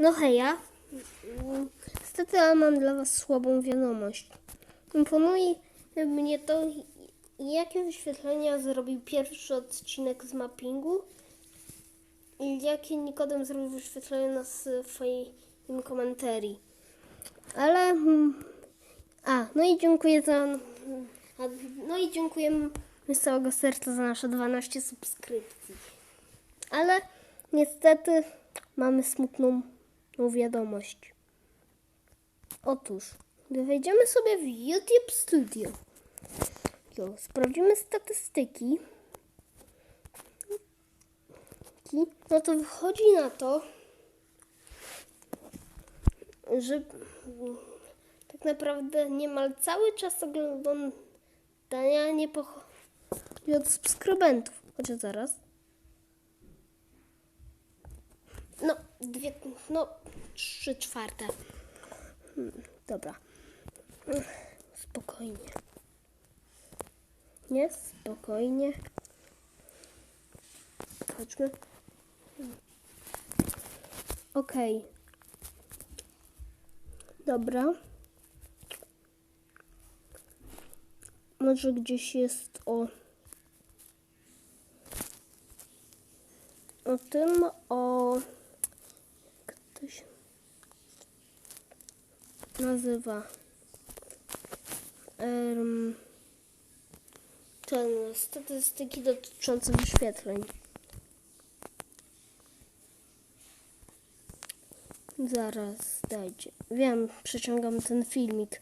No heja. Niestety mam dla Was słabą wiadomość. Imponuje mnie to, jakie wyświetlenia zrobił pierwszy odcinek z mappingu i jakie Nikodem zrobił wyświetlenia na swoim komentarii. Ale... mm, A, no i dziękuję za... No i dziękujemy z całego serca za nasze 12 subskrypcji. Ale niestety mamy smutną no, wiadomość. Otóż, gdy wejdziemy sobie w YouTube Studio, sprawdzimy statystyki, no to wychodzi na to, że tak naprawdę niemal cały czas oglądania nie pochodzi od subskrybentów. Chociaż zaraz. No, dwie, no, trzy czwarte. Hmm, dobra. Spokojnie. Nie, spokojnie. Chodźmy. Okej. Dobra. Może gdzieś jest o. O tym, o. To się nazywa? Um, ten statystyki dotyczące wyświetleń. Zaraz dajcie. Wiem, przeciągam ten filmik.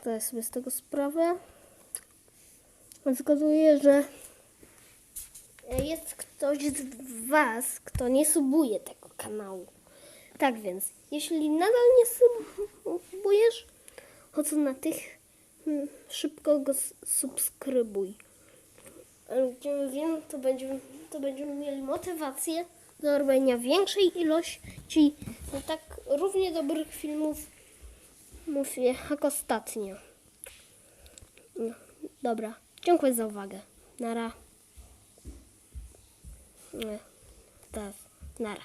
Zdaję sobie z tego sprawę. Zgaduję, że jest ktoś z Was, kto nie subuje tego kanału. Tak więc, jeśli nadal nie subujesz, chodź na tych szybko go subskrybuj. Będziemy wiem, to będziemy, to będziemy mieli motywację do robienia większej ilości no tak równie dobrych filmów mówię jak ostatnio. No, dobra, dziękuję za uwagę. Nara. Nie, teraz, nara.